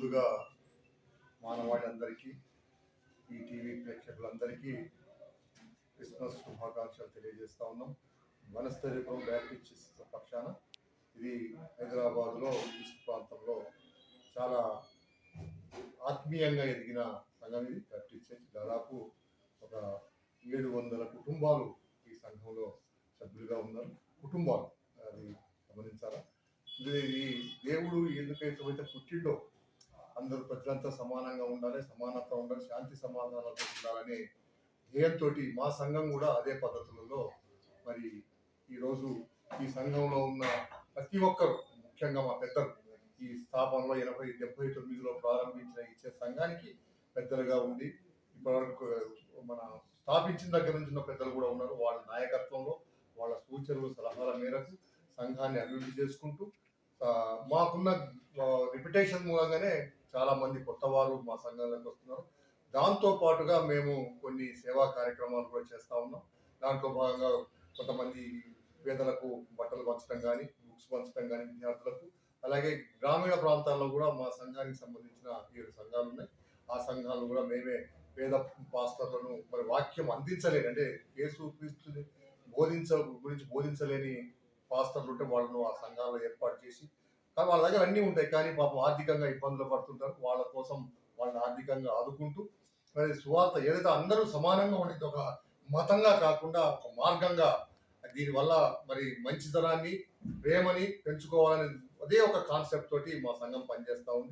ముందుగా మానవాళి ఈ టీవీ ప్రేక్షకులందరికీ క్రిస్మస్ శుభాకాంక్షలు తెలియజేస్తా ఉన్నాం. వనస్థలిపురం బ్యాప్టిస్ట్ పక్షాన ఇది హైదరాబాద్లో ఈస్ట్ ప్రాంతంలో చాలా ఆత్మీయంగా ఎదిగిన సంఘం ఇది. Baptist church. దాదాపు ఒక ఏడు వందల కుటుంబాలు ఈ సంఘంలో సభ్యులుగా ఉన్నారు. కుటుంబాలు అది గమనించాలా? ఇది దేవుడు ఎందుకైతే అయితే పుట్టిండో అందరూ ప్రజలంతా సమానంగా ఉండాలి సమానత్వం ఉండాలి శాంతి సమాధానాలతో ఉండాలనే ధ్యేయంతోటి మా సంఘం కూడా అదే పద్ధతులలో మరి ఈరోజు ఈ సంఘంలో ఉన్న ప్రతి ఒక్కరు ముఖ్యంగా మా పెద్దలు ఈ స్థాపనలో ఎనభై డెబ్బై తొమ్మిదిలో ప్రారంభించిన ఇచ్చే సంఘానికి పెద్దలుగా ఉంది ఇప్పటివరకు మన స్థాపించిన దగ్గర నుంచి ఉన్న పెద్దలు కూడా ఉన్నారు. వాళ్ళ నాయకత్వంలో వాళ్ళ సూచనలు సలహాల మేరకు సంఘాన్ని అభివృద్ధి చేసుకుంటూ మాకున్న రిపిటేషన్ మూలంగానే చాలా మంది కొత్త వారు మా సంఘంలోకి వస్తున్నారు. దాంతో పాటుగా మేము కొన్ని సేవా కార్యక్రమాలు కూడా చేస్తా ఉన్నాం. దాంట్లో భాగంగా కొంతమంది పేదలకు బట్టలు పంచడం కానీ బుక్స్ పంచడం కానీ విద్యార్థులకు అలాగే గ్రామీణ ప్రాంతాల్లో కూడా మా సంఘానికి సంబంధించిన ఏడు సంఘాలు ఉన్నాయి. ఆ సంఘాలు కూడా మేమే పేద పాస్టర్లను మరి వాక్యం అందించలేని అంటే కేసు క్రీస్తుని బోధించ గురించి బోధించలేని పాస్టర్లు ఉంటే వాళ్ళను ఆ సంఘాల్లో ఏర్పాటు చేసి కానీ వాళ్ళ దగ్గర అన్నీ ఉంటాయి. కానీ పాపం ఆర్థికంగా ఇబ్బందులు పడుతుంటారు. వాళ్ళ కోసం వాళ్ళని ఆర్థికంగా ఆదుకుంటూ మరి సువార్త ఏదైతే అందరూ సమానంగా ఉండేది ఒక మతంగా కాకుండా ఒక మార్గంగా దీనివల్ల మరి మంచితనాన్ని ప్రేమని పెంచుకోవాలని అదే ఒక కాన్సెప్ట్ తోటి మా సంఘం పనిచేస్తూ ఉంది.